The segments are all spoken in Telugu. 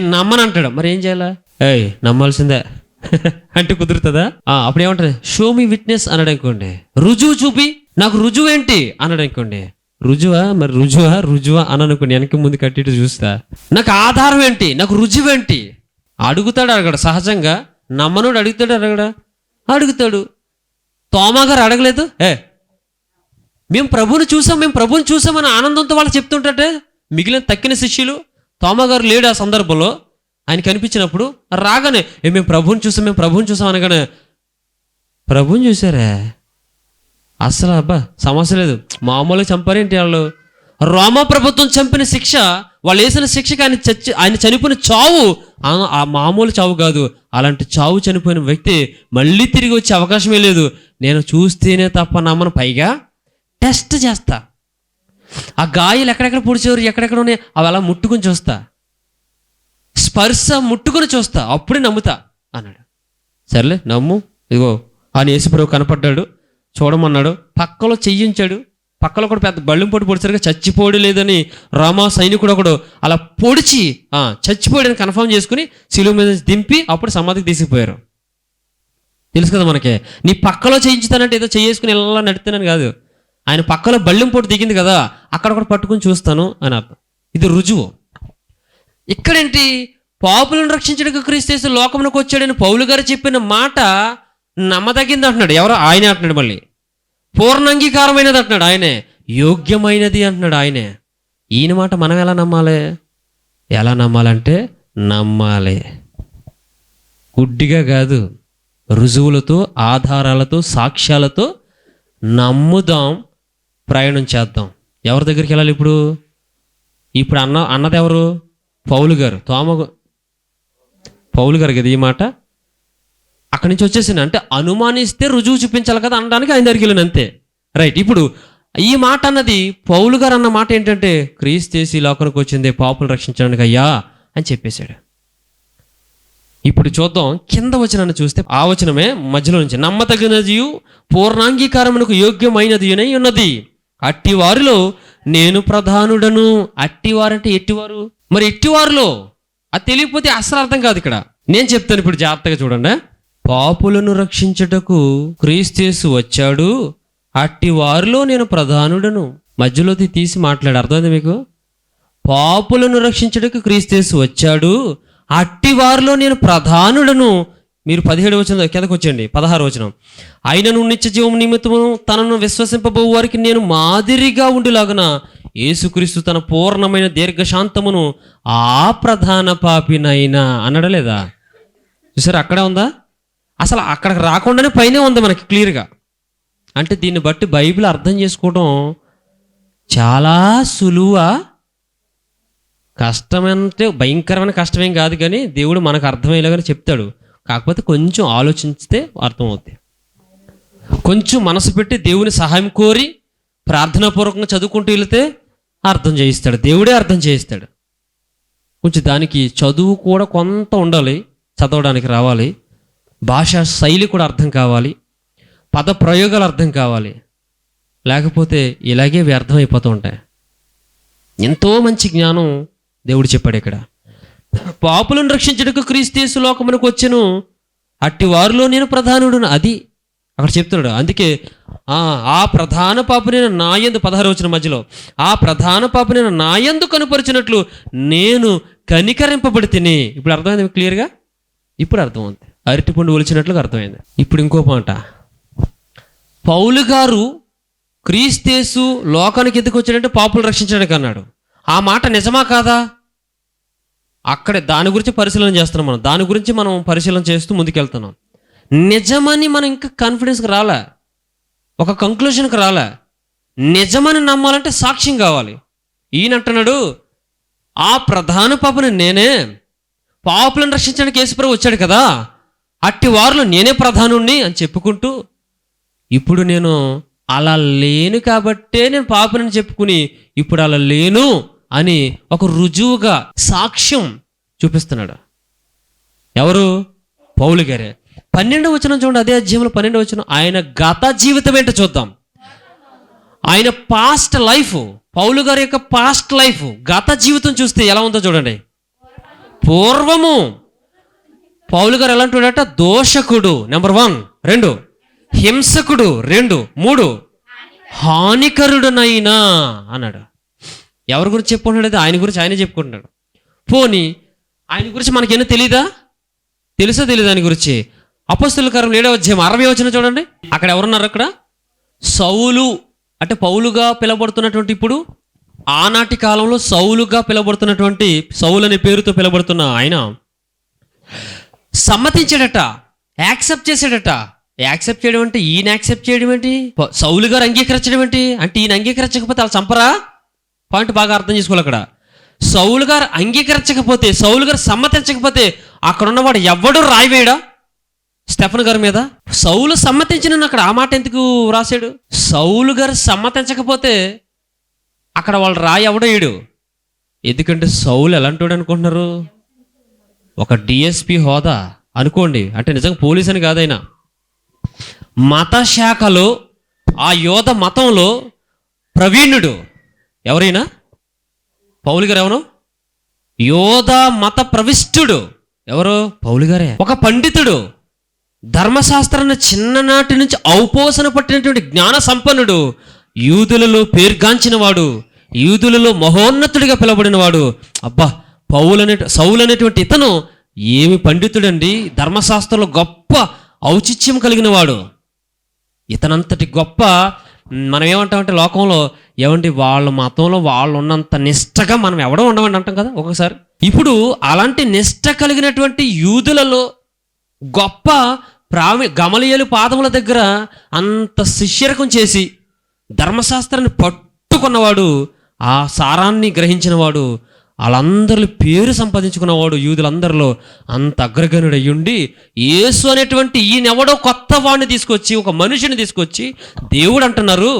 నేను నమ్మను అంటాడు. మరి ఏం చేయాలా? ఏయ్ నమ్మాల్సిందే. అంటే కుదురుతుందా? ఆ, అప్పుడు ఏమంటారు షో మీ విట్నెస్ అనడం అనుకోండి. రుజువు చూపి నాకు రుజువు ఏంటి? అనడం అనుకోండి. రుజువా? మరి రుజువా? రుజువా అని అనుకోండి వెనక ముందు కట్టిట్టు చూస్తా. నాకు ఆధారం ఏంటి? నాకు రుజువు ఏంటి? అడుగుతాడు అడగడు సహజంగా నమ్మనుడు అడుగుతాడు అడగడా అడుగుతాడు. తోమా గారు అడగలేదు? ఏ మేము ప్రభువుని చూసాం మేము ప్రభువుని చూసామని ఆనందంతో వాళ్ళు చెప్తుంటే మిగిలిన తక్కిన శిష్యులు తోమగారు లేడు ఆ సందర్భంలో. ఆయన కనిపించినప్పుడు రాగానే ఏ మేము ప్రభువుని చూసాం మేము ప్రభువుని చూసాం అనగానే ప్రభువుని చూసారా? అసలు అబ్బా సమస్య లేదు. మామూలుగా చంపారేంటి వాళ్ళు? రోమా ప్రభుత్వం చంపిన శిక్ష వాళ్ళు వేసిన శిక్షకి ఆయన చచ్చి ఆయన చనిపోయిన చావు ఆ- ఆ మామూలు చావు కాదు. అలాంటి చావు చనిపోయిన వ్యక్తి మళ్ళీ తిరిగి వచ్చే అవకాశమే లేదు. నేను చూస్తేనే తప్ప నమ్మను. పైగా టెస్ట్ చేస్తా. ఆ గాయాలు ఎక్కడెక్కడ పొడిచేవారు? ఎక్కడెక్కడ ఉన్నాయి? అవి అలా ముట్టుకుని చూస్తా. స్పర్శ ముట్టుకుని చూస్తా. అప్పుడే నమ్ముతా అన్నాడు. సర్లే నమ్ము. ఇదిగో అని యేసుప్రభు కనపడ్డాడు చూడమన్నాడు పక్కలో చెయ్యించాడు. పక్కలో కూడా పెద్ద బళ్ళం పొడి పొడిచారుగా చచ్చిపోడు లేదని రామా సైనికుడు ఒకడు అలా పొడిచి ఆ, చచ్చిపోయాడని కన్ఫర్మ్ చేసుకుని శిలువ మీద దింపి అప్పుడు సమాధికి తీసుకుపోయారు. తెలుసు కదా మనకి నీ పక్కలో చేయించుతానంటే ఏదో చేసుకుని ఇలా నడుతున్నాను కాదు. ఆయన పక్కలో బళ్ళెం దిగింది కదా అక్కడ కూడా పట్టుకుని చూస్తాను అని అర్థం ఇది రుజువు. ఇక్కడేంటి? పాపులను రక్షించడానికి క్రీస్తు లోకంలోకి వచ్చాడని పౌలు గారు చెప్పిన మాట నమ్మదగింది అంటున్నాడు. ఎవరో? ఆయనే అంటున్నాడు మళ్ళీ. పూర్ణ అంగీకారమైనది అంటున్నాడు ఆయనే. యోగ్యమైనది అంటున్నాడు ఆయనే. ఈయన మాట మనం ఎలా నమ్మాలి? ఎలా నమ్మాలంటే నమ్మాలి. గుడ్డిగా కాదు. రుజువులతో ఆధారాలతో సాక్ష్యాలతో నమ్ముదాం. ప్రయాణం చేద్దాం. ఎవరి దగ్గరికి వెళ్ళాలి ఇప్పుడు? ఇప్పుడు అన్న అన్నది ఎవరు? పౌలు గారు. తోమ పౌలు గారు కదా ఈ మాట? అక్కడి నుంచి వచ్చేసింది. అంటే అనుమానిస్తే రుజువు చూపించాలి కదా అనడానికి ఆయన దగ్గరికి వెళ్ళాను అంతే. రైట్ ఇప్పుడు ఈ మాట అన్నది పౌలు గారు అన్న మాట ఏంటంటే క్రీస్తు చేసి లోకానికి వచ్చింది పాపులు రక్షించడానికి అయ్యా అని చెప్పేశాడు. ఇప్పుడు చూద్దాం కింద వచనాన్ని చూస్తే ఆ వచనమే మధ్యలో నుంచి నమ్మతగినది పూర్ణాంగీకారమునకు యోగ్యమైనది ఉన్నది. అట్టివారిలో నేను ప్రధానుడను. అట్టివారంటే ఎట్టివారు? మరి ఎట్టివారిలో? అది తెలియకపోతే అసలు అర్థం కాదు ఇక్కడ. నేను చెప్తాను ఇప్పుడు జాగ్రత్తగా చూడండి. పాపులను రక్షించుటకు క్రీస్తేసు వచ్చాడు. అట్టి వారిలో నేను ప్రధానుడను. మధ్యలోది తీసి మాట్లాడు. అర్థమైంది మీకు? పాపులను రక్షించడానికి క్రీస్తేసు వచ్చాడు. అట్టి వారిలో నేను ప్రధానుడను. మీరు పదిహేడు వచనం కిందకు వచ్చండి పదహారు వచనం. ఆయనను నిత్య జీవం నిమిత్తము తనను విశ్వసింపబో వారికి నేను మాదిరిగా ఉండులాగున యేసుక్రీస్తు తన పూర్ణమైన దీర్ఘశాంతమును ఆ ప్రధాన పాపినైనా. అనడం లేదా చూసారు అక్కడే ఉందా? అసలు అక్కడికి రాకుండానే పైనే ఉంది మనకి క్లియర్గా. అంటే దీన్ని బట్టి బైబిల్ అర్థం చేసుకోవడం చాలా సులువ? కష్టమంటే భయంకరమైన కష్టమేం కాదు కానీ దేవుడు మనకు అర్థమయ్యేలాగానే చెప్తాడు. కాకపోతే కొంచెం ఆలోచిస్తే అర్థమవుద్ది. కొంచెం మనసు పెట్టి దేవుని సహాయం కోరి ప్రార్థనాపూర్వకంగా చదువుకుంటూ వెళితే అర్థం చేయిస్తాడు. దేవుడే అర్థం చేయిస్తాడు. కొంచెం దానికి చదువు కూడా కొంత ఉండాలి చదవడానికి రావాలి. భాషా శైలి కూడా అర్థం కావాలి. పద ప్రయోగాలు అర్థం కావాలి. లేకపోతే ఇలాగే వ్యర్థమైపోతూ ఉంటాయి. ఎంతో మంచి జ్ఞానం దేవుడు చెప్పాడు ఇక్కడ. పాపులను రక్షించడానికి క్రీస్తేసు లోకమునకు వచ్చెను. అట్టి వారిలో నేను ప్రధానుడును. అది అక్కడ చెప్తున్నాడు. అందుకే ఆ ప్రధాన పాపనైన నాయందు పదహారు వచ్చిన మధ్యలో ఆ ప్రధాన పాపనైన నాయందు కనుపరిచినట్లు నేను కనికరింపబడి తిని ఇప్పుడు అర్థమైంది క్లియర్గా ఇప్పుడు అర్థమవుతుంది అరటిపండు ఒలిచినట్లుగా అర్థమైంది. ఇప్పుడు ఇంకో మాట పౌలు గారు క్రీస్తేసు లోకానికి ఎందుకు వచ్చాడంటే పాపులు రక్షించడానికి అన్నాడు. ఆ మాట నిజమా కాదా? అక్కడ దాని గురించి పరిశీలన చేస్తున్నాం మనం. దాని గురించి మనం పరిశీలన చేస్తూ ముందుకెళ్తున్నాం. నిజమని మనం ఇంకా కాన్ఫిడెన్స్కి రాలే. ఒక కంక్లూషన్కి రాలే. నిజమని నమ్మాలంటే సాక్ష్యం కావాలి. ఈయనంటున్నాడు ఆ ప్రధాన పాపని నేనే పాపులను రక్షించడానికి యేసుప్రభు వచ్చాడు కదా. అట్టి వారిలో నేనే ప్రధానుణ్ణి అని చెప్పుకుంటూ ఇప్పుడు నేను అలా లేను కాబట్టే నేను పాపనని చెప్పుకుని ఇప్పుడు అలా లేను. అని ఒక రుజువుగా సాక్ష్యం చూపిస్తున్నాడు. ఎవరు? పౌలు గారే. పన్నెండు వచనం చూడండి అదే అధ్యాయంలో పన్నెండు వచనం. ఆయన గత జీవితం ఏంటో చూద్దాం. ఆయన పాస్ట్ లైఫ్ పౌలు గారి యొక్క పాస్ట్ లైఫ్ గత జీవితం చూస్తే ఎలా ఉందో చూడండి. పూర్వము. పౌలు గారు ఎలాంటివాడట దోషకుడు. నెంబర్ వన్ రెండు. హింసకుడు. రెండు. మూడు. హానికరుడునైనా అన్నాడు. ఎవరి గురించి చెప్పుకుంటున్నాడు ఆయన గురించి ఆయనే చెప్పుకుంటున్నాడు. పోని ఆయన గురించి మనకేమో తెలీదా? తెలుసా తెలియదు ఆయన గురించి? అపస్తుల కారం ఏడవ అధ్యాయం అరవై వచ్చిన చూడండి. అక్కడ ఎవరున్నారు అక్కడ? సౌలు అంటే పౌలుగా పిలబడుతున్నటువంటి ఇప్పుడు ఆనాటి కాలంలో సౌలుగా పిలబడుతున్నటువంటి సౌలు అనే పేరుతో పిలబడుతున్న ఆయన సమ్మతించాడట యాక్సెప్ట్ చేశాడట. యాక్సెప్ట్ చేయడం అంటే ఈయన యాక్సెప్ట్ చేయడం ఏంటి? సౌలు గారు అంగీకరించడం ఏంటి? అంటే ఈయన అంగీకరించకపోతే వాళ్ళు చంపరా? పాయింట్ బాగా అర్థం చేసుకోవాలి అక్కడ. సౌలు గారు అంగీకరించకపోతే సౌలు గారు సమ్మతించకపోతే అక్కడ ఉన్నవాడు ఎవడు రాయివేయడా స్టెఫన్ గారి మీద. సౌలు సమ్మతించిన అక్కడ ఆ మాట ఎందుకు రాశాడు సౌలు గారు సమ్మతించకపోతే అక్కడ వాళ్ళు రాయి ఎవడో ఎందుకంటే సౌలు ఎలాంటి అనుకుంటున్నారు? ఒక డిఎస్పి హోదా. అనుకోండి అంటే నిజంగా పోలీస్ అని కాదైనా. మత శాఖలో ఆ యోధ మతంలో ప్రవీణుడు. ఎవరైనా? పౌలు గారు ఎవరు? యోధ మత ప్రవిష్టుడు. ఎవరు? పౌలు గారే. ఒక పండితుడు. ధర్మశాస్త్రాన్ని చిన్ననాటి నుంచి ఔపోసన పట్టినటువంటి జ్ఞాన సంపన్నుడు. యూదులలో పేర్గాంచిన వాడు యూదులలో మహోన్నతుడిగా పిలువబడిన వాడు అబ్బా పౌలనే సౌలు అనేటువంటి ఇతను ఏమి పండితుడండి? ధర్మశాస్త్రంలో గొప్ప ఔచిత్యం కలిగిన వాడు ఇతనంతటి గొప్ప మనం ఏమంటామంటే లోకంలో ఏమండి వాళ్ళ మతంలో వాళ్ళు ఉన్నంత నిష్టగా మనం ఎవడో ఉండమండి అంటాం కదా ఒక్కొక్కసారి ఇప్పుడు అలాంటి నిష్ట కలిగినటువంటి యూదులలో గొప్ప ప్రామి గమలియలు పాదముల దగ్గర అంత శిష్యరకం చేసి ధర్మశాస్త్రాన్ని పట్టుకున్నవాడు ఆ సారాన్ని గ్రహించినవాడు వాళ్ళందరిలో పేరు సంపాదించుకున్నవాడు యూదులందరిలో అంత అగ్రగణుడు అయ్యుండి యేసు అనేటువంటి ఈయనెవడో కొత్త వాడిని తీసుకొచ్చి ఒక మనిషిని తీసుకొచ్చి దేవుడు అంటున్నారు.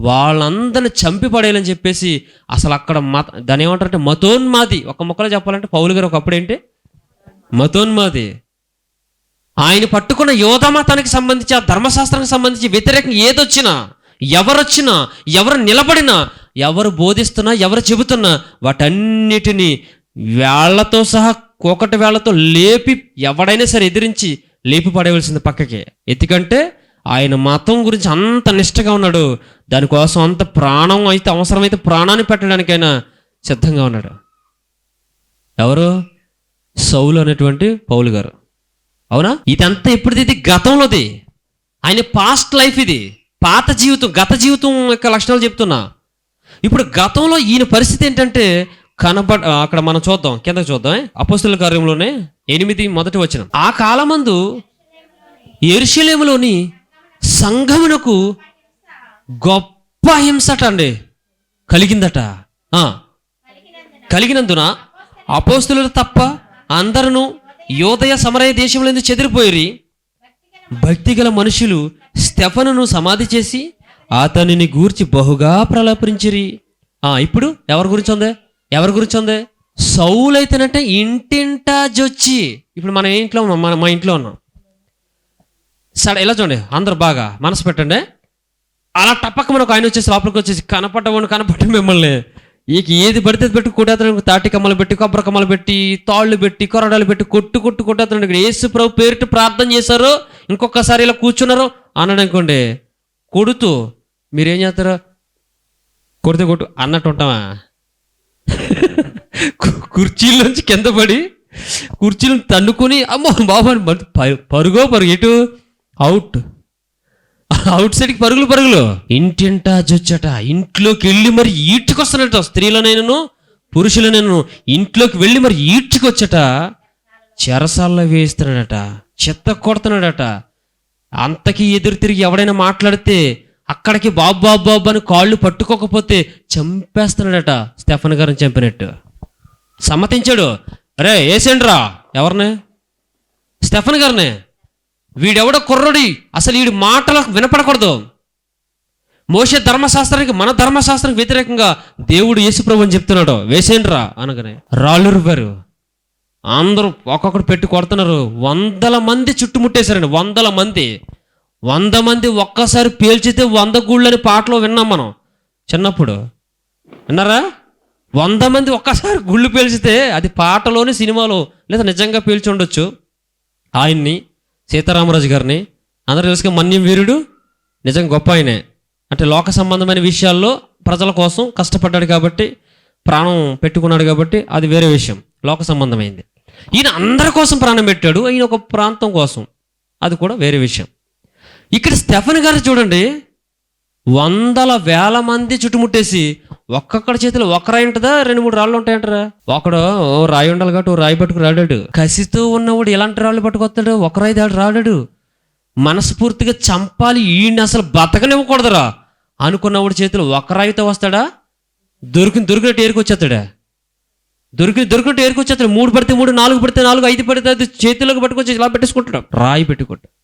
వాళ్ళందరిని చంపి పడేయాలని చెప్పేసి అసలు అక్కడ మత దాని ఏమంటారంటే మతోన్మాది. ఒక మొక్కలో చెప్పాలంటే పౌలు గారు ఒకప్పుడు ఏంటి? మతోన్మాది. ఆయన పట్టుకున్న యోధ మతానికి సంబంధించి ఆ ధర్మశాస్త్రానికి సంబంధించి వ్యతిరేకంగా ఏదొచ్చినా ఎవరొచ్చినా ఎవరు నిలబడినా ఎవరు బోధిస్తున్నా ఎవరు చెబుతున్నా వాటన్నిటినీ వేళ్ళతో సహా కోకటి వేళ్ళతో లేపి ఎవడైనా సరే ఎదిరించి లేపి పడేయవలసింది పక్కకి. ఎందుకంటే ఆయన మతం గురించి అంత నిష్టగా ఉన్నాడు. దానికోసం అంత ప్రాణం అయితే అవసరమైతే ప్రాణాన్ని పెట్టడానికైనా సిద్ధంగా ఉన్నాడు. ఎవరు? సౌలు అనేటువంటి పౌలు గారు. అవునా? ఇదంతా ఎప్పుడుది? ఇది గతంలోది. ఆయన పాస్ట్ లైఫ్ ఇది. పాత జీవితం గత జీవితం యొక్క లక్షణాలు చెప్తున్నా. ఇప్పుడు గతంలో ఈయన పరిస్థితి ఏంటంటే కనబడ అక్కడ మనం చూద్దాం. కింద చూద్దాం అపోస్తుల కార్యంలోనే ఎనిమిది మొదటి వచ్చిన ఆ కాలమందు ఎరుషలేములోని సంఘమునకు గొప్ప హింసట అండి. కలిగిందట. కలిగినందున అపోస్తులు తప్ప అందరూ యోదయ సమరయ దేశంలో చెదిరిపోయి భక్తి గల మనుషులు స్టెఫనును సమాధి చేసి అతనిని గూర్చి బహుగా ప్రలాపరించిరి. ఆ ఇప్పుడు ఎవరి గురించి ఉంది? ఎవరి గురించి ఉంది? అయితేనంటే ఇంటింటా జొచ్చి. ఇప్పుడు మన ఇంట్లో ఉన్నాం మన మా ఇంట్లో ఉన్నాం. సరే ఇలా చూడండి. అందరు బాగా మనసు పెట్టండి. అలా టపక్క మనకు ఆయన వచ్చేసి లోపలికి వచ్చేసి కనపడ్డవాడు కనపడ్డ మిమ్మల్ని. ఇక ఏది పడితే పెట్టి కొట్టేస్తాడు. తాటి కమ్మలు పెట్టి కొబ్బరి కమ్మలు పెట్టి తాళ్ళు పెట్టి కొరడాలు పెట్టి కొట్టు కొట్టు కొట్టేస్తాడు. ఇక్కడ యేసు ప్రభు పేరుట ప్రార్థన చేశారు. ఇంకొకసారి ఇలా కూర్చున్నారు. అన్నాడు అనుకోండి కొడుతూ మీరేం చేస్తారు? కొడితే కొట్టు అన్నట్టు ఉంటామా కుర్చీలోంచి కింద పడి కుర్చీలను తన్నుకొని అమ్మో బాబు అని పరుగో పరుగు. ఎటు? అవుట్ అవుట్ సైడ్కి పరుగులు పరుగులు. ఇంటింటా జొచ్చట. ఇంట్లోకి వెళ్ళి మరి ఈడ్చుకొస్తానట స్త్రీలనైనను పురుషులనైనను ఇంట్లోకి వెళ్ళి మరి ఈడ్చుకొచ్చట. చెరసాల్లో వేస్తున్నాడట చెత్త కొడుతున్నాడట. అంతకి ఎదురు తిరిగి ఎవడైనా మాట్లాడితే అక్కడికి బాబు బాబు బాబు అని కాళ్ళు పట్టుకోకపోతే చంపేస్తున్నాడట స్టెఫన్ గారిని చంపినట్టు. సమ్మతించాడు. రే ఏసేండ్రా ఎవరిని? స్టెఫన్ గారిని. వీడెవడో కుర్రడి. అసలు వీడి మాటలు వినపడకూడదు. మోసే ధర్మశాస్త్రానికి మన ధర్మశాస్త్రానికి వ్యతిరేకంగా దేవుడు యేసుప్రభు అని చెప్తున్నాడు. వేసేండ్రా అనగానే. రాళ్ళు అందరూ ఒక్కొక్కడు పెట్టి కొడుతున్నారు. వందల మంది చుట్టుముట్టేశారండి వందల మంది. వంద మంది ఒక్కసారి పేల్చితే వంద గుళ్ళని పాటలో విన్నాం మనం చిన్నప్పుడు. విన్నారా? వంద మంది ఒక్కసారి గుళ్ళు పేల్చితే అది పాటలోని సినిమాలో లేదా నిజంగా పేల్చి ఉండొచ్చు. ఆయన్ని సీతారామరాజు గారిని. అందరూ తెలుసుకుని మన్యం వీరుడు నిజంగా గొప్ప ఆయనే. అంటే లోక సంబంధమైన విషయాల్లో ప్రజల కోసం కష్టపడ్డాడు కాబట్టి ప్రాణం పెట్టుకున్నాడు కాబట్టి అది వేరే విషయం. లోక సంబంధమైంది. ఈయన అందరి కోసం ప్రాణం పెట్టాడు ఈయన ఒక ప్రాంతం కోసం. అది కూడా వేరే విషయం. ఇక్కడ స్టెఫన్ గారు చూడండి వందల వేల మంది చుట్టుముట్టేసి ఒక్కొక్కడి చేతిలో ఒక రాయి ఉంటుందా? రెండు మూడు రాళ్ళు ఉంటాయంటారా? ఒకడు ఓ రాయి ఉండాలి కాబట్టి ఓ రాయి పట్టుకు రాడాడు. కసితో ఉన్నవాడు ఎలాంటి రాళ్ళు పట్టుకొస్తాడు? ఒక రాయి దాడు రాడాడు. మనస్ఫూర్తిగా చంపాలి. ఈయన్ని అసలు బతకనివ్వకూడదురా. అనుకున్నవాడి చేతిలో ఒక రాయితో వస్తాడా? దొరికిన దొరికినట్టు ఏరుకొచ్చేస్తాడా దొరికి దొరికినట్టు ఏరుకొచ్చేస్తాడు మూడు పడితే మూడు నాలుగు పడితే నాలుగు ఐదు పడితే ఐదు చేతిలోకి పట్టుకొచ్చి ఇలా పెట్టేసుకుంటాడు రాయి పెట్టుకుంటాడు.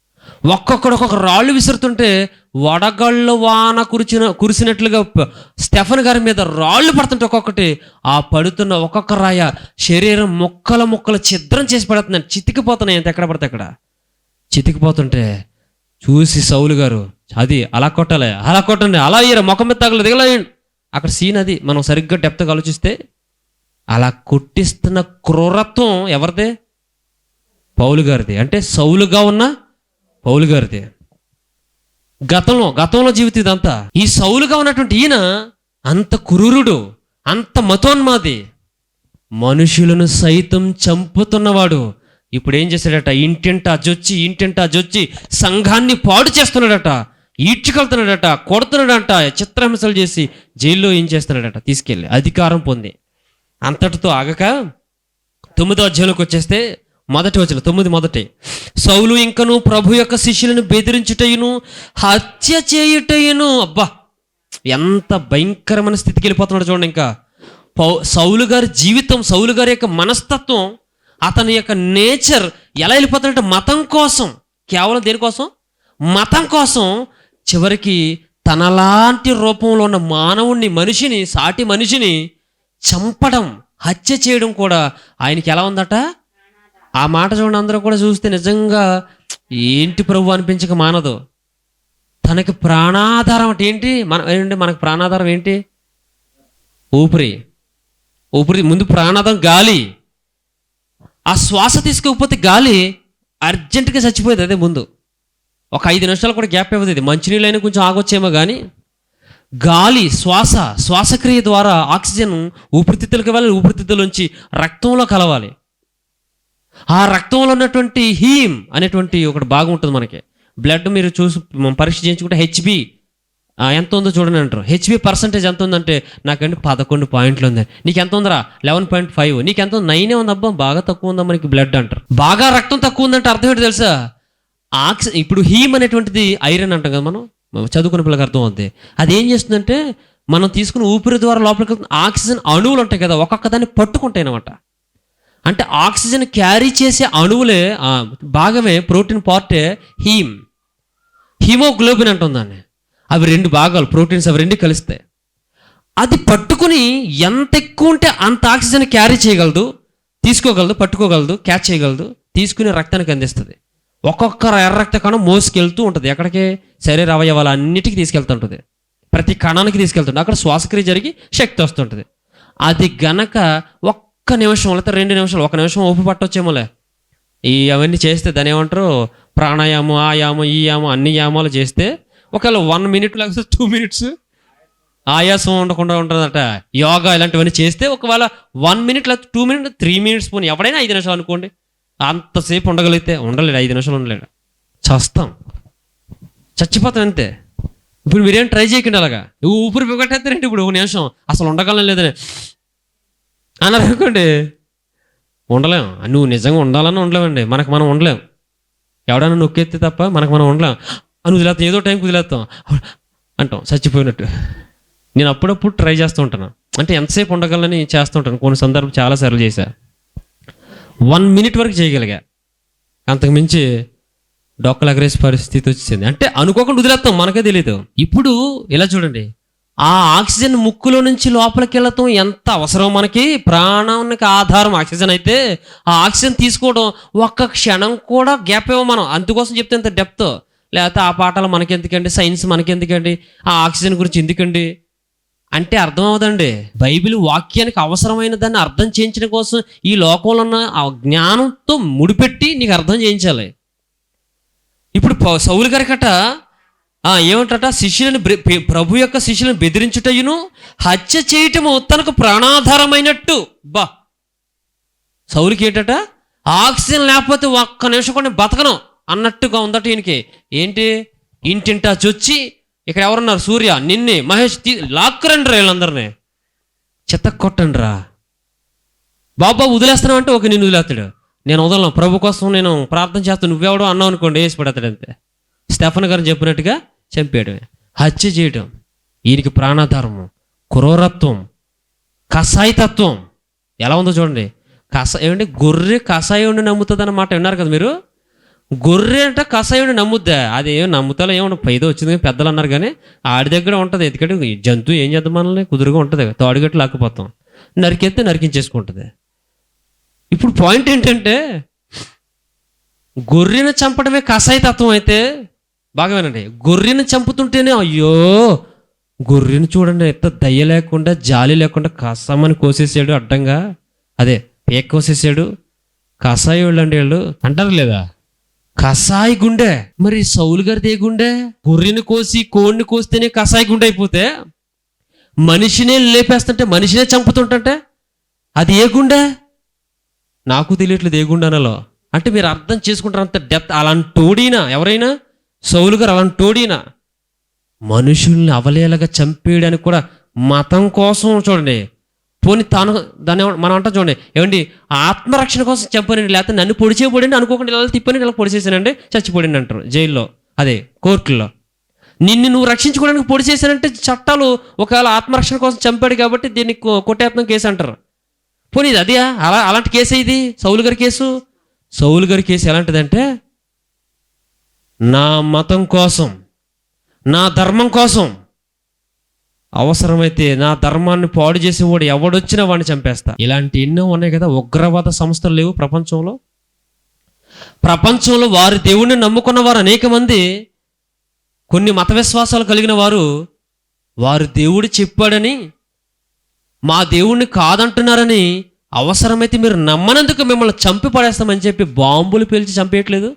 ఒక్కొక్కడు ఒక్కొక్క రాళ్ళు విసురుతుంటే వడగళ్ళు వాన కురిచిన కురిసినట్లుగా స్టెఫన్ గారి మీద రాళ్ళు పడుతుంటే ఒక్కొక్కటి ఆ పడుతున్న ఒక్కొక్క రాయ శరీరం ముక్కల ముక్కలు ఛిద్రం చేసి పడుతున్నాయి చితికిపోతున్నాయి ఎంత ఎక్కడ పడితే అక్కడ. చితికిపోతుంటే చూసి సౌలు గారు అది అలా కొట్టాలి అలా కొట్టండి అలా అయ్యారు ముఖం మీద తగలదు దిగలేయండి అక్కడ సీన్ అది. మనం సరిగ్గా డెప్త్గా ఆలోచిస్తే అలా కొట్టిస్తున్న క్రూరత్వం ఎవరిదే? పౌలు గారిది. అంటే సౌలుగా ఉన్న పౌలు గారిది. గతంలో గతంలో జీవితం ఇదంతా. ఈ సౌలుగా ఉన్నటువంటి ఈయన అంత కురూరుడు అంత మతోన్మాది మనుషులను సైతం చంపుతున్నవాడు. ఇప్పుడు ఏం చేశాడట? ఇంటింట జొచ్చి ఇంటింట జొచ్చి సంఘాన్ని పాడు చేస్తున్నాడట ఈడ్చుకెళ్తున్నాడట కొడుతున్నాడట చిత్రహింసలు చేసి జైల్లో ఏం చేస్తున్నాడట? తీసుకెళ్ళి అధికారం పొంది. అంతటితో ఆగక తొమ్మిదో అధ్యాయంలోకి వచ్చేస్తే మొదటి వచ్చిన తొమ్మిది మొదటి. సౌలు ఇంకను ప్రభు యొక్క శిష్యులను బెదిరించుటయును హత్య చేయుటయును. అబ్బా! ఎంత భయంకరమైన స్థితికి వెళ్ళిపోతున్నాడు చూడండి ఇంకా. పౌ సౌలు గారి జీవితం సౌలు గారి యొక్క మనస్తత్వం అతని యొక్క నేచర్ ఎలా వెళ్ళిపోతాడంటే మతం కోసం కేవలం దేనికోసం మతం కోసం చివరికి తనలాంటి రూపంలో ఉన్న మానవుణ్ణి మనిషిని సాటి మనిషిని చంపడం హత్య చేయడం కూడా ఆయనకి ఎలా ఉందట? ఆ మాట చూడండి అందరూ కూడా చూస్తే నిజంగా ఏంటి ప్రభు అనిపించక మానదు. తనకి ప్రాణాధారం అంటే ఏంటి? మన ఏంటి మనకు ప్రాణాధారం ఏంటి? ఊపిరి. ఊపిరి ముందు ప్రాణాధారం గాలి. ఆ శ్వాస తీసుకోకపోతే గాలి అర్జెంటుగా చచ్చిపోయేది అదే ముందు. ఒక ఐదు నిమిషాలు కూడా గ్యాప్ ఇవ్వదు ఇది. మంచినీళ్ళైనా కొంచెం ఆగొచ్చేమో కానీ గాలి శ్వాస శ్వాసక్రియ ద్వారా ఆక్సిజన్ ఊపిరితిత్తులకు వెళ్ళాలి ఊపిరితిత్తులోంచి రక్తంలో కలవాలి. ఆ రక్తంలో ఉన్నటువంటి హీమ్ అనేటువంటి ఒకటి భాగం ఉంటుంది మనకి. బ్లడ్ మీరు చూసి పరీక్ష చేయించుకుంటే హెచ్బి ఎంత ఉందో చూడండి అంటారు. హెచ్బి పర్సంటేజ్ ఎంత ఉందంటే నాకంటే పదకొండు పాయింట్లు ఉంది నీకు ఎంత ఉందిరా? లెవెన్ పాయింట్ ఫైవ్ నీకు ఎంత ఉంది? నైనే ఉంది? అబ్బా బాగా తక్కువ ఉందా మనకి బ్లడ్ అంటారు. బాగా రక్తం తక్కువ ఉందంటే అర్థం ఏంటి తెలుసా? ఆక్సి ఇప్పుడు హీమ్ అనేటువంటిది ఐరన్ అంటాం కదా మనం? చదువుకున్న పిల్లకి అర్థం అవుద్ది. అది ఏం చేస్తుందంటే మనం తీసుకున్న ఊపిరి ద్వారా లోపలికి వెళ్తున్న ఆక్సిజన్ అణువులు ఉంటాయి కదా ఒక్కొక్క దాన్ని పట్టుకుంటాయి అనమాట అంటే ఆక్సిజన్ క్యారీ చేసే అణువులే భాగమే ప్రోటీన్ పార్టే హీమ్. హీమోగ్లోబిన్ అంటుందాన్ని అవి రెండు భాగాలు ప్రోటీన్స్ అవి రెండు కలిస్తాయి. అది పట్టుకుని ఎంత ఎక్కువ ఉంటే అంత ఆక్సిజన్ క్యారీ చేయగలదు తీసుకోగలదు పట్టుకోగలదు క్యాచ్ చేయగలదు తీసుకుని రక్తానికి అందిస్తుంది. ఒక్కొక్క ఎర్ర రక్త కణం మోసుకెళ్తూ ఉంటుంది. ఎక్కడికి శరీర అవయవాలు అన్నిటికీ తీసుకెళ్తుంటుంది. ప్రతి కణానికి తీసుకెళ్తుంది అక్కడ శ్వాసక్రియ జరిగి శక్తి వస్తుంటుంది. అది గనక ఒక్క ఒక్క నిమిషం లేకపోతే రెండు నిమిషాలు ఒక నిమిషం ఓపు పట్టొచ్చేమోలే. ఈ అవన్నీ చేస్తే దాని ఏమంటారు? ప్రాణాయామం ఆ యామం ఈ యామం అన్ని యామాలు చేస్తే ఒకవేళ వన్ మినిట్ లేకపోతే టూ మినిట్స్ ఆయాసం ఉండకుండా ఉంటుందట. యోగా ఇలాంటివన్నీ చేస్తే ఒకవేళ వన్ మినిట్ లేకపోతే టూ మినిట్ త్రీ మినిట్స్ పోనీ ఎవడైనా ఐదు నిమిషాలు అనుకోండి. అంతసేపు ఉండగలిగితే ఉండలేడు ఐదు నిమిషాలు ఉండలేడు. చస్తాం. చచ్చిపోతాం అంతే. ఇప్పుడు మీరేం ట్రై చేయకండి అలాగా? ఊపిరి బిగట్టేస్తారంటే ఇప్పుడు ఒక నిమిషం? అసలు ఉండగలం లేదని. అన్నారు అనుకోండి. ఉండలేం. నువ్వు నిజంగా ఉండాలని ఉండలేమండి. మనకు మనం ఉండలేం. ఎవడైనా నొక్కెత్తే తప్ప మనకు మనం ఉండలేం. అని వదిలేస్తాం ఏదో టైంకి వదిలేస్తాం అంటాం. చచ్చిపోయినట్టు. నేను అప్పుడప్పుడు ట్రై చేస్తూ ఉంటాను. అంటే ఎంతసేపు ఉండగలని చేస్తూ ఉంటాను. కొన్ని సందర్భం చాలాసార్లు చేశా. వన్ మినిట్ వరకు చేయగలిగా. అంతకు మించి డొక్కలు ఎగరేసే పరిస్థితి వచ్చింది అంటే అనుకోకుండా వదిలేస్తాం మనకే తెలియదు ఇప్పుడు ఇలా చూడండి. ఆ ఆక్సిజన్ ముక్కులో నుంచి లోపలికి వెళ్ళటం ఎంత అవసరం మనకి? ప్రాణానికి ఆధారం ఆక్సిజన్ అయితే ఆ ఆక్సిజన్ తీసుకోవడం ఒక్క క్షణం కూడా గ్యాప్ ఇవ్వం మనం. అందుకోసం చెప్తే ఇంత డెప్త్. లేకపోతే ఆ పాఠాలు మనకెందుకండి? సైన్స్ మనకెందుకండి? ఆ ఆక్సిజన్ గురించి ఎందుకండి? అంటే అర్థం అవదండి బైబిల్ వాక్యానికి అవసరమైన దాన్ని అర్థం చేయించడం కోసం ఈ లోకంలో ఉన్న ఆ జ్ఞానంతో ముడిపెట్టి నీకు అర్థం చేయించాలి. ఇప్పుడు సౌలు గారి ఏమంటట శిష్యులను ప్రభు యొక్క శిష్యులను బెదిరించుటయును హత్య చేయటము తనకు ప్రాణాధారమైనట్టు. బా. సౌలుకి ఏంటట ఆక్సిజన్ లేకపోతే ఒక్క నిమిషం కూడా బతకను అన్నట్టుగా ఉందట ఈయనకి. ఏంటి? ఇంటింటా చొచ్చి ఇక్కడ ఎవరున్నారు? సూర్య నిన్నే మహేష్ తీ లాక్కురండి రా వీళ్ళందరినీ. చెత్త కొట్టండి రా. బాబా వదిలేస్తున్నావు అంటే ఒక నిన్ను వదిలేస్తాడు. నేను వదలను. ప్రభు కోసం నేను ప్రార్థన చేస్తాను. నువ్వెవడో అన్నావు అనుకోండి వేసి పడతాడు అంతే స్టెఫన్ గారు చెప్పినట్టుగా చంపేయడం హత్య చేయడం ఈయనకి ప్రాణాధారము క్రూరత్వం కషాయతత్వం. ఎలా ఉందో చూడండి. కష ఏమంటే గొర్రె కషాయుడిని నమ్ముతుంది అన్నమాట విన్నారు కదా మీరు? గొర్రె అంటే కషాయుడిని నమ్ముద్దా? అది ఏం నమ్ముతాలో ఏమన్నా పైదో వచ్చింది కానీ పెద్దలు అన్నారు కానీ ఆడి దగ్గర ఉంటుంది. ఎందుకంటే ఈ జంతువు ఏం చేద్దాం మనల్ని? కుదురుగా ఉంటుంది. తాడుగట్టు లాక్కుపోతాం. నరికేస్తే నరికించేసుకుంటుంది. ఇప్పుడు పాయింట్ ఏంటంటే గొర్రెను చంపడమే కషాయతత్వం అయితే బాగా వినండి గొర్రెను చంపుతుంటేనే అయ్యో గొర్రెను చూడండి ఎంత దయ్య లేకుండా జాలి లేకుండా కసమని కోసేసాడు అడ్డంగా. అదే పేక కోసేసాడు. అండి వీళ్ళు. అంటారు లేదా? కషాయి గుండె. మరి సౌలు గారిది ఏ గుండె? గొర్రెను కోసి కోడిని కోస్తేనే కషాయి గుండె అయిపోతే మనిషినే లేపేస్తుంటే మనిషినే చంపుతుంటే అది ఏ గుండె? నాకు తెలియట్లేదు ఏ గుండెనలో అంటే మీరు అర్థం చేసుకుంటారంత డెప్త్. అలాంటి టోడీనా ఎవరైనా సౌలు గారు అలాంటి తోడిన మనుషుల్ని అవలేలగా చంపేయడానికి కూడా మతం కోసం చూడండి. పోనీ తాను దాన్ని మనం అంటాం చూడండి. ఏమండి? ఆత్మరక్షణ కోసం చంపానండి లేకపోతే నన్ను పొడిచేయబడింది అనుకోకుండా ఇలా తిప్పని ఇలా పొడిచేసానండి చచ్చిపోడింది అంటారు జైల్లో. అదే కోర్టుల్లో. నిన్ను నువ్వు రక్షించుకోవడానికి పొడి చేశానంటే చట్టాలు ఒకవేళ ఆత్మరక్షణ కోసం చంపాడు కాబట్టి దీన్ని కొట్టేత్నం కేసు అంటారు. పోనీ ఇది అదే అలా అలాంటి కేసు ఇది? సౌలు గారి కేసు? సౌలు గారి కేసు ఎలాంటిదంటే నా మతం కోసం నా ధర్మం కోసం అవసరమైతే నా ధర్మాన్ని పాడు చేసేవాడు ఎవడొచ్చినా వాడిని చంపేస్తా. ఇలాంటి ఎన్నో ఉన్నాయి కదా ఉగ్రవాద సంస్థలు లేవు ప్రపంచంలో. ప్రపంచంలో వారి దేవుణ్ణి నమ్ముకున్న వారు అనేక మంది కొన్ని మత విశ్వాసాలు కలిగిన వారు వారు దేవుడు చెప్పాడని మా దేవుణ్ణి కాదంటున్నారని అవసరమైతే మీరు నమ్మనందుకు మిమ్మల్ని చంపి పడేస్తామని చెప్పి బాంబులు పేల్చి చంపేయట్లేదు.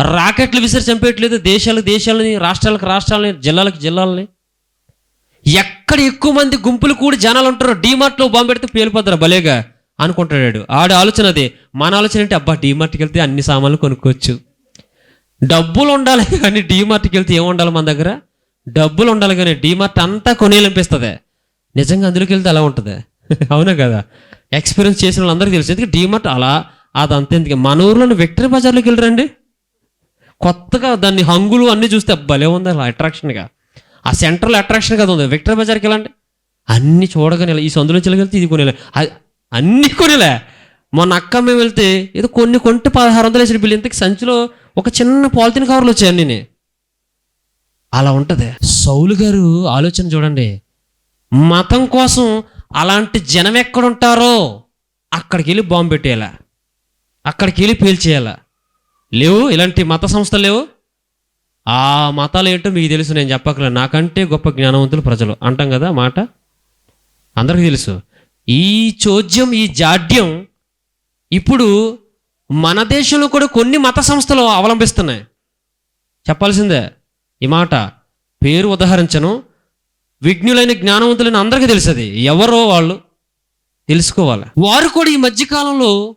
రాకెట్లు విసిరి చంపేయట్లేదు. దేశాలకు దేశాలని రాష్ట్రాలకు రాష్ట్రాలని జిల్లాలకు జిల్లాలని. ఎక్కడ ఎక్కువ మంది గుంపులు కూడి జనాలు ఉంటారో డీమార్ట్లో బాంబు పెడితే పేలిపోతారు. భలేగా అనుకుంటాడు ఆడు ఆలోచన అదే. మన ఆలోచన అంటే అబ్బా డీమార్ట్కి వెళ్తే అన్ని సామాన్లు కొనుక్కోవచ్చు. డబ్బులు ఉండాలి కానీ డీమార్ట్కి వెళ్తే ఏమి ఉండాలి మన దగ్గర? డబ్బులు ఉండాలి కానీ డీమార్ట్ అంతా కొనేయాలనిపిస్తుంది. నిజంగా అందులోకి వెళ్తే అలా ఉంటుంది. అవునా కదా? ఎక్స్పీరియన్స్ చేసిన వాళ్ళందరికీ తెలుసు. ఎందుకంటే డీమార్ట్ అలా అదంతా ఎందుకు? మన ఊర్లోని విక్టరీ బజార్లోకి వెళ్ళరండి. కొత్తగా దాన్ని హంగులు అన్నీ చూస్తే భలే ఉంది అలా అట్రాక్షన్గా ఆ సెంట్రల్ అట్రాక్షన్ కదా ఉంది. విక్టర్ బజార్కి వెళ్ళండి అన్నీ చూడగానే ఈ సందులో వెళ్తే ఇది కొనేలే. అన్నీ అన్ని కొనేలే. మొన్న అక్క మేము వెళ్తే ఏదో కొన్ని కొంటే పదహారు వందలు వేసిన బిల్లు. ఇంతకి సంచిలో ఒక చిన్న పాలిథిన్ కవర్లు వచ్చాయి అన్నీ అలా ఉంటుంది. సౌలు గారు ఆలోచన చూడండి. మతం కోసం అలాంటి జనం ఎక్కడుంటారో అక్కడికి వెళ్ళి బాంబు పెట్టేయాల. అక్కడికి వెళ్ళి పేల్చేయాలా. లేవు? ఇలాంటి మత సంస్థలు లేవు? ఆ మతాలు ఏంటో మీకు తెలుసు నేను చెప్పక్కర్లేదు నాకంటే గొప్ప జ్ఞానవంతులు ప్రజలు. అంటాం కదా మాట? అందరికీ తెలుసు. ఈ చోద్యం ఈ జాడ్యం ఇప్పుడు మన దేశంలో కూడా కొన్ని మత సంస్థలు అవలంబిస్తున్నాయి. చెప్పాల్సిందే ఈ మాట. పేరు ఉదాహరించను. విఘ్నులైన జ్ఞానవంతులైన అందరికీ తెలుసు అది ఎవరో వాళ్ళు తెలుసుకోవాలి. వారు కూడా ఈ మధ్యకాలంలో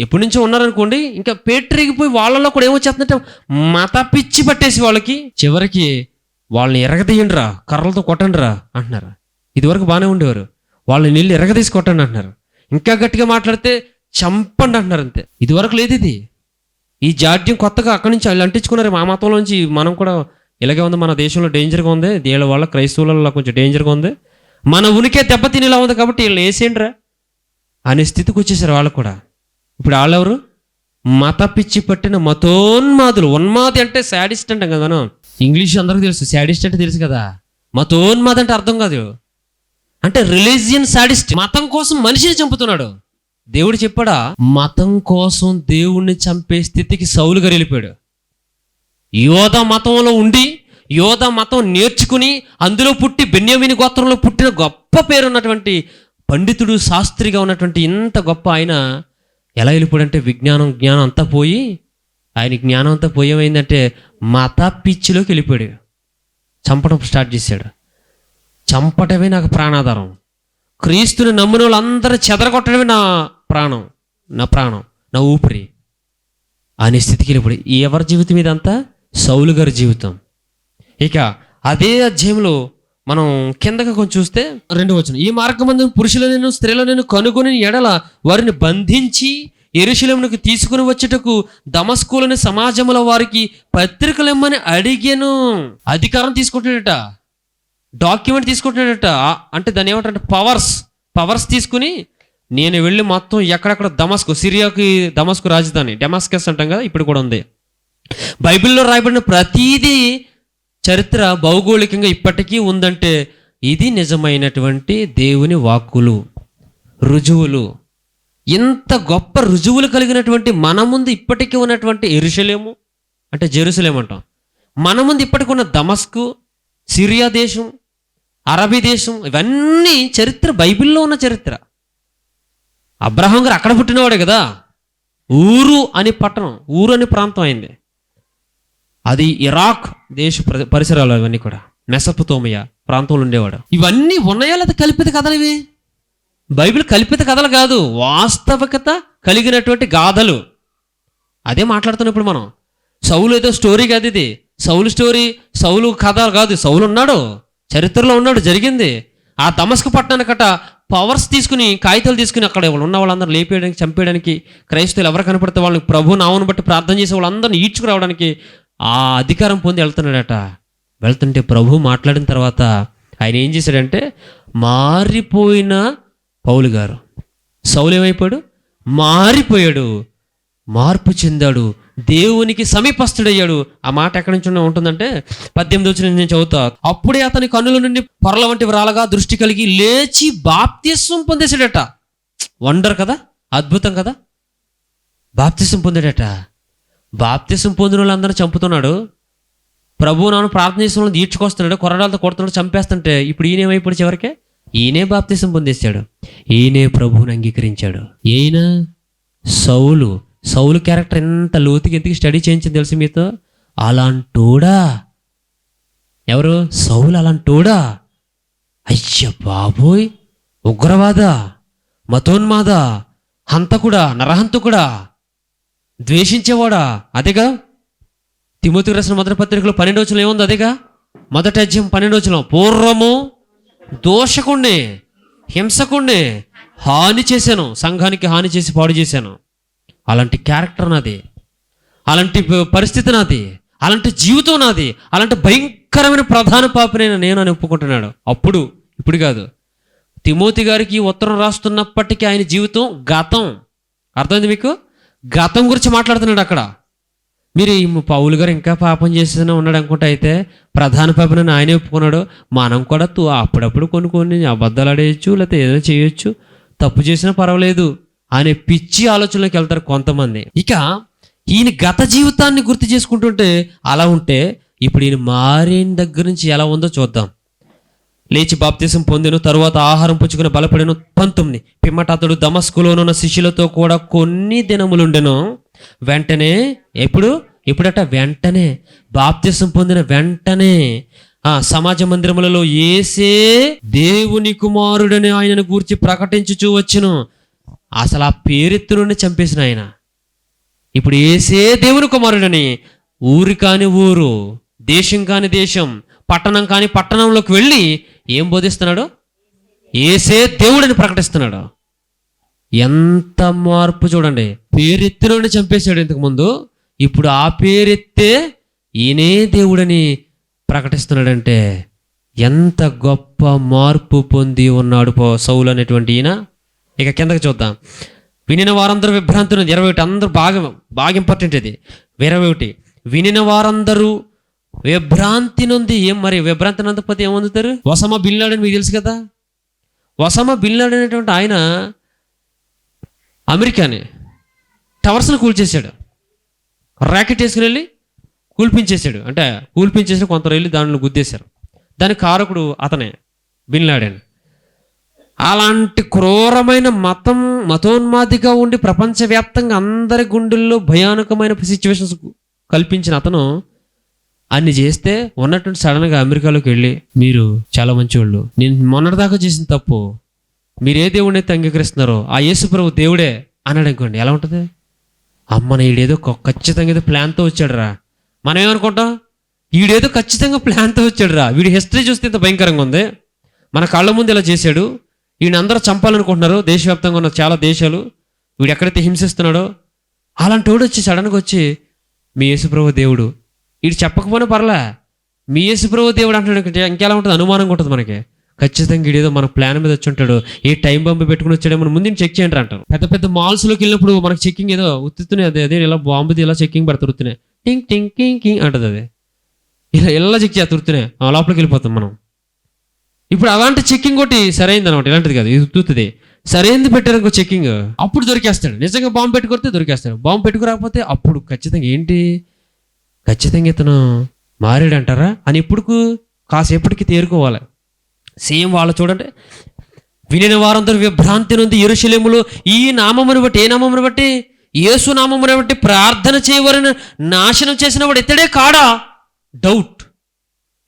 ఎప్పటి నుంచో ఉన్నారనుకోండి ఇంకా పేటరిగిపోయి వాళ్ళలో కూడా ఏమొచ్చేస్తుందంటే మత పిచ్చి పట్టేసి వాళ్ళకి చివరికి వాళ్ళని ఎరగదీయండిరా కర్రలతో కొట్టండిరా అంటున్నారు. ఇదివరకు బాగానే ఉండేవారు. వాళ్ళని నీళ్ళు ఎరగదీసి కొట్టండి అంటున్నారు. ఇంకా గట్టిగా మాట్లాడితే చంపండి అంటున్నారు అంతే. ఇదివరకు లేదు ఇది. ఈ జాడ్యం కొత్తగా అక్కడి నుంచి వాళ్ళు అంటించుకున్నారు. మా మతంలోంచి మనం కూడా ఇలాగే ఉంది. మన దేశంలో డేంజర్గా ఉంది. వీళ్ళ వల్ల క్రైస్తవులలో కొంచెం డేంజర్గా ఉంది. మన ఉనికే దెబ్బతినేలా ఉంది కాబట్టి వీళ్ళు వేసేయండిరా అనే స్థితికి వచ్చేసారు వాళ్ళు కూడా. ఇప్పుడు వాళ్ళెవరు? మత పిచ్చి పట్టిన మతోన్మాదులు. ఉన్మాది అంటే శాడిస్ట్ అంటాం కదా మనం. ఇంగ్లీష్ అందరికీ తెలుసు. శాడిస్ట్ అంటే తెలుసు కదా. మతోన్మాది అంటే అర్థం కాదు. అంటే రిలీజియన్ శాడిస్ట్. మతం కోసం మనిషిని చంపుతున్నాడు. దేవుడు చెప్పాడా మతం కోసం దేవుణ్ణి చంపే స్థితికి సౌలు గారు వెళ్ళిపోయాడు. యోధ మతంలో ఉండి యోధ మతం నేర్చుకుని అందులో పుట్టి బెన్యామిని గోత్రంలో పుట్టిన గొప్ప పేరు ఉన్నటువంటి పండితుడు శాస్త్రిగా ఉన్నటువంటి ఇంత గొప్ప ఆయన ఎలా వెళ్ళిపోడంటే విజ్ఞానం జ్ఞానం అంతా పోయి ఆయన జ్ఞానం అంతా పోయి ఏమైందంటే మత పిచ్చిలోకి వెళ్ళిపోయాడు. చంపడం స్టార్ట్ చేశాడు. చంపటమే నాకు ప్రాణాధారం. క్రీస్తుని నమ్మిన వాళ్ళందరూ చెదరగొట్టడమే నా ప్రాణం నా ప్రాణం నా ఊపిరి. అనే స్థితికి వెళ్ళిపోయి ఎవరి జీవితం ఇదంతా? సౌలు గారి జీవితం. ఇక అదే అధ్యాయంలో మనం కిందకి కొంచెం చూస్తే రెండు వచ్చిన ఈ మార్గమందు పురుషులను స్త్రీలను కనుగొని ఎడల వారిని బంధించి ఎరుశలమునకు తీసుకుని వచ్చేటకు దమస్కులని సమాజముల వారికి పత్రికలు ఇమ్మని అడిగాను. అధికారం తీసుకుంటున్నాడట. డాక్యుమెంట్ తీసుకుంటున్నాడట. అంటే దాన్ని ఏమంటారంటే పవర్స్ పవర్స్ తీసుకుని నేను వెళ్ళి మొత్తం ఎక్కడెక్కడ దమస్కు సిరియాకి దమస్కు రాజధాని డెమాస్కస్ అంటాం కదా ఇప్పుడు కూడా ఉంది. బైబిల్లో రాయబడిన ప్రతీదీ చరిత్ర భౌగోళికంగా ఇప్పటికీ ఉందంటే ఇది నిజమైనటువంటి దేవుని వాక్కులు రుజువులు. ఇంత గొప్ప రుజువులు కలిగినటువంటి మన ముందు ఇప్పటికీ ఉన్నటువంటి ఎరుషలేము అంటే జెరుసలేం అంటాం. మన ముందు ఇప్పటికి ఉన్న దమస్కు సిరియా దేశం అరబీ దేశం ఇవన్నీ చరిత్ర బైబిల్లో ఉన్న చరిత్ర. అబ్రహాం గారు అక్కడ పుట్టినవాడే కదా. ఊరు అని పట్టణం ఊరు అనే ప్రాంతం అయింది. అది ఇరాక్ దేశ ప్ర- పరిసరాలు అవన్నీ కూడా. మెసపుతోమియా ప్రాంతంలో ఉండేవాడు. ఇవన్నీ ఉన్నాయా లేదా కల్పిత కథలు ఇవి? బైబిల్ కల్పిత కథలు కాదు వాస్తవికత కలిగినటువంటి గాథలు. అదే మాట్లాడుతున్నాం ఇప్పుడు మనం సౌలు ఏదో స్టోరీ కాదు ఇది. సౌలు స్టోరీ సౌలు కథ కాదు. సౌలు ఉన్నాడు చరిత్రలో ఉన్నాడు జరిగింది. ఆ తమస్క పట్టణానికట పవర్స్ తీసుకుని కాగితాలు తీసుకుని అక్కడ ఉన్న వాళ్ళందరూ లేపేయడానికి చంపేయడానికి క్రైస్తవులు ఎవరు కనపడితే వాళ్ళని ప్రభు నామను బట్టి ప్రార్థన చేసే వాళ్ళందరినీ ఈడ్చుకురావడానికి ఆ అధికారం పొంది వెళ్తున్నాడట. వెళ్తుంటే ప్రభు మాట్లాడిన తర్వాత ఆయన ఏం చేశాడంటే మారిపోయిన పౌలు గారు. సౌలు ఏమైపోయాడు? మారిపోయాడు. మార్పు చెందాడు. దేవునికి సమీపస్తుడయ్యాడు ఆ మాట ఎక్కడి నుంచి ఉంటుందంటే పద్దెనిమిది వచ్చిన నేను చదువుతా. అప్పుడే అతని కన్నుల నుండి పొరల వంటి వ్రాలగా దృష్టి కలిగి లేచి బాప్తిస్వం పొందేశాడట. వండర్ కదా? అద్భుతం కదా? బాప్తిస్వం పొందాడట. బాప్తిసం పొందిన వాళ్ళందరూ చంపుతున్నాడు. ప్రభు నాను ప్రార్థన చేసిన ఈడ్చుకొస్తున్నాడు కొరడాలతో కొడుతున్నాడు చంపేస్తుంటే ఇప్పుడు ఈయన ఏమైపోయాడు చివరికి? ఈయనే బాప్తిసం పొందేశాడు. ఈయనే ప్రభువుని అంగీకరించాడు. ఈయన సౌలు సౌలు క్యారెక్టర్ ఎంత లోతుకి ఎందుకు స్టడీ చేయించింది తెలుసు మీతో? అలాంటోడా? ఎవరు? సౌలు అలాంటోడా? అయ్య బాబోయ్ ఉగ్రవాద మతోన్మాద హంతకుడా నరహంతకుడా? ద్వేషించేవాడా? అదేగా? తిమోతి రాసిన మొదటి పత్రికలో పన్నెండు రోజులు ఏముంది? అదేగా? మొదటి అధ్యయం పన్నెండు రోజులు పూర్వము దోషకుండే హింసకుండే హాని చేశాను. సంఘానికి హాని చేసి పాడు చేశాను. అలాంటి క్యారెక్టర్ నాది. అలాంటి పరిస్థితి నాది. అలాంటి జీవితం నాది. అలాంటి భయంకరమైన ప్రధాన పాపనైనా నేను అని ఒప్పుకుంటున్నాడు. అప్పుడు ఇప్పుడు కాదు. తిమోతి గారికి ఉత్తరం రాస్తున్నప్పటికీ ఆయన జీవితం గతం అర్థమైంది మీకు? గతం గురించి మాట్లాడుతున్నాడు అక్కడ. మీరు ఈ పౌలు గారు ఇంకా పాపం చేసిన ఉన్నాడు అనుకుంటే అయితే ప్రధాన పాపనని ఆయనే ఒప్పుకున్నాడు. మనం కూడా తు- అప్పుడప్పుడు కొన్ని కొన్ని అబద్ధాలు ఆడేయచ్చు లేకపోతే ఏదైనా చేయొచ్చు. తప్పు చేసినా పర్వాలేదు అనే పిచ్చి ఆలోచనలోకి వెళ్తారు కొంతమంది. ఇక ఈయన గత జీవితాన్ని గుర్తు చేసుకుంటుంటే అలా ఉంటే ఇప్పుడు ఈయన మారిన దగ్గర నుంచి ఎలా ఉందో చూద్దాం. లేచి బాప్తీసం పొందెను తరువాత ఆహారం పుచ్చుకుని బలపడెను పంతొమ్మిది పిమ్మట అతడు దమస్కులోనున్న శిష్యులతో కూడా కొన్ని దినములుండెను. వెంటనే ఎప్పుడు? ఎప్పుడట వెంటనే. బాప్తీసం పొందిన వెంటనే. ఆ సమాజ మందిరములలో ఏసే దేవుని కుమారుడని ఆయనను గూర్చి ప్రకటించుచూ వచ్చును. అసలు ఆ పేరెత్తురుని చంపేసిన ఆయన. ఇప్పుడు ఏసే దేవుని కుమారుడని ఊరి కాని ఊరు దేశం కాని దేశం పట్టణం కాని పట్టణంలోకి వెళ్ళి ఏం బోధిస్తున్నాడు? ఏసే దేవుడని ప్రకటిస్తున్నాడు. ఎంత మార్పు చూడండి. పేరెత్తినోడిని చంపేశాడు ఇంతకు ముందు ఇప్పుడు ఆ పేరెత్తే ఈయనే దేవుడని ప్రకటిస్తున్నాడంటే ఎంత గొప్ప మార్పు పొంది ఉన్నాడు పో సౌలు అనేటువంటి ఈయన. ఇక కిందకి చూద్దాం. వినిన వారందరూ విభ్రాంతి ఇరవై ఒకటి అందరూ బాగా బాగా ఇంపార్టెంట్ ఇది ఇరవై ఒకటి. వినిన వారందరూ విభ్రాంతి నుండి ఏం మరి విభ్రాంతి నందకపోతే ఏమందుతారు వసమ బిల్లాడని మీకు తెలుసు కదా? వసమ బిల్లాడ్ అనేటువంటి ఆయన అమెరికాని టవర్స్ని కూల్చేశాడు. ర్యాకెట్ వేసుకుని వెళ్ళి కూల్పించేశాడు. అంటే కూల్పించేసిన కొంత వెళ్ళి దానిలో గుద్దేశారు. దాని కారకుడు అతనే బిన్లాడెన అలాంటి క్రూరమైన మతం మతోన్మాదిగా ఉండి ప్రపంచవ్యాప్తంగా అందరి గుండెల్లో భయానకమైన సిచ్యువేషన్స్ కల్పించిన అతను అన్ని చేస్తే ఉన్నటువంటి సడన్గా అమెరికాలోకి వెళ్ళి మీరు చాలా మంచివాళ్ళు నేను మొన్నటిదాకా చేసిన తప్పు. మీరు ఏ దేవుడిని అయితే అంగీకరిస్తున్నారో ఆ యేసుప్రభు దేవుడే అన్నాడు అనుకోండి ఎలా ఉంటుంది? అమ్మ ఈడేదో ఖచ్చితంగా ఏదో ప్లాన్తో వచ్చాడురా. మనం ఏమనుకుంటాం? వీడేదో ఖచ్చితంగా ప్లాన్తో వచ్చాడురా. వీడి హిస్టరీ చూస్తే ఇంత భయంకరంగా ఉంది. మన కళ్ళ ముందు ఇలా చేశాడు. వీడిని అందరూ చంపాలనుకుంటున్నారు. దేశవ్యాప్తంగా ఉన్న చాలా దేశాలు. వీడు ఎక్కడైతే హింసిస్తున్నాడో అలాంటి వాడు వచ్చి సడన్గా వచ్చి మీ యేసుప్రభు దేవుడు ఇటు చెప్పకపోయినా పర్లే. మీ యేసుప్రభు దేవుడు అంటాడు ఇంకెలా ఉంటుంది? అనుమానంగా ఉంటుంది మనకి. ఖచ్చితంగా ఇదేదో మన ప్లాన్ మీద వచ్చి ఉంటాడు. ఏ టైం బాంబు పెట్టుకుని వచ్చాడో మనం ముందు చెక్ చేయండి అంటారు. పెద్ద పెద్ద మాల్స్లోకి వెళ్ళినప్పుడు మనకి చెక్కింగ్ ఏదో ఉత్తునే అదే అదే ఇలా బాంబుది ఇలా చెక్కింగ్ పెడతారు ఉత్తునే. టింగ్ టింగ్ కింగ్ కింగ్ అంటది అది. ఇలా ఇలా చెక్ చేస్తారు ఆ లోపలికి వెళ్ళిపోతాం మనం. ఇప్పుడు అలాంటి చెక్కింగ్ ఒకటి సరైంది అనమాట ఇలాంటిది కాదు. ఇది ఉత్తుతుంది సరైనది పెట్టారు ఇంకో చెక్కింగ్. అప్పుడు దొరికేస్తాడు. నిజంగా బాంబు పెట్టుకొస్తే దొరికేస్తాడు. బాంబు పెట్టుకురాకపోతే అప్పుడు ఖచ్చితంగా ఏంటి? ఖచ్చితంగా ఇతను మారాడంటారా? అని ఇప్పుడు కాసేపటికి తేరుకోవాలి. సేమ్ వాళ్ళు చూడండి. వినిన వారందరూ విభ్రాంతి నుండి ఎరుశలేములు ఈ నామమును బట్టి ఏ నామమును బట్టి? యేసు నామమును బట్టి ప్రార్థన చేయవరని నాశనం చేసిన వాడు ఇతడే కాడా? డౌట్.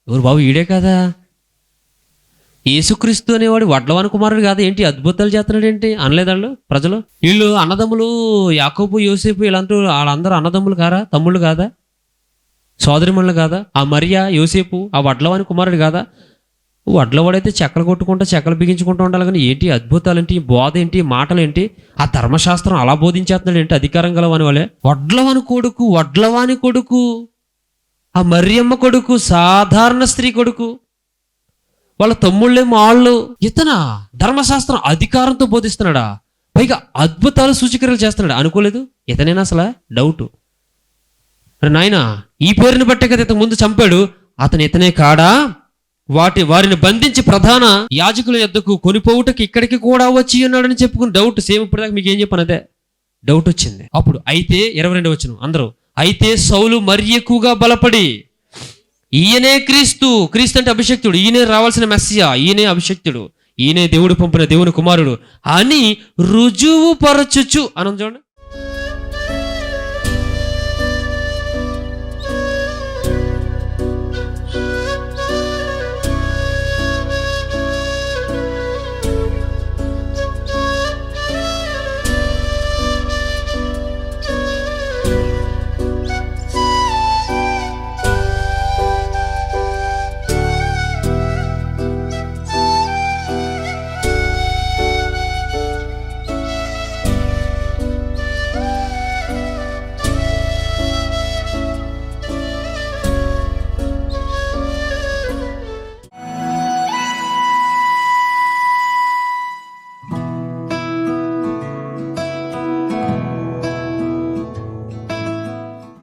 ఎవరు బాబు ఈడే కదా? యేసుక్రీస్తు అనేవాడు వడ్లవాని కుమారుడు కాదు. ఏంటి అద్భుతాలు చేస్తున్నాడు ఏంటి? అనలేదాళ్ళు ప్రజలు? వీళ్ళు అన్నదమ్ములు యాకోబు యోసేపు వీళ్ళందరూ వాళ్ళందరూ అన్నదమ్ములు కారా? తమ్ముళ్ళు కాదా? సోదరిమణులు కాదా? ఆ మరియా యోసేపు ఆ వడ్లవాని కుమారుడు కాదా? వడ్లవాడైతే చెక్కలు కొట్టుకుంటూ చెక్కలు బిగించుకుంటూ ఉండాలి కానీ ఏంటి అద్భుతాలు ఏంటి బోధ ఏంటి మాటలు ఏంటి ఆ ధర్మశాస్త్రం అలా బోధించేస్తున్నాడు ఏంటి? అధికారం గలవాని వాళ్ళే. వడ్లవాని కొడుకు వడ్లవాని కొడుకు ఆ మరియమ్మ కొడుకు సాధారణ స్త్రీ కొడుకు వాళ్ళ తమ్ముళ్ళేమో వాళ్ళు ఇతన? ధర్మశాస్త్రం అధికారంతో బోధిస్తున్నాడా? పైగా అద్భుతాలు సూచికలు చేస్తున్నాడు? అనుకోలేదు? ఇతనేనా అసలు? డౌట్. మరి నాయన ఈ పేరుని బట్టే కదా ఇతను ముందు చంపాడు. అతను ఇతనే కాడా? వాటి వారిని బంధించి ప్రధాన యాజకుల యొద్దకు కొనిపోవుటకి ఇక్కడికి కూడా వచ్చి ఉన్నాడని చెప్పుకుని డౌట్ సేమ్ ఇప్పటిదాకా మీకు ఏం చెప్పాను అదే. డౌట్ వచ్చింది. అప్పుడు అయితే ఇరవై రెండు వచ్చిన అందరూ అయితే సౌలు మరి ఎక్కువగా బలపడి ఈయనే క్రీస్తు క్రీస్తు అంటే అభిషక్తుడు ఈయనే రావాల్సిన మెస్సియా ఈయనే అభిషక్తుడు ఈయనే దేవుడు పంపిన దేవుని కుమారుడు అని రుజువు పరచుచు అనం చూడండి.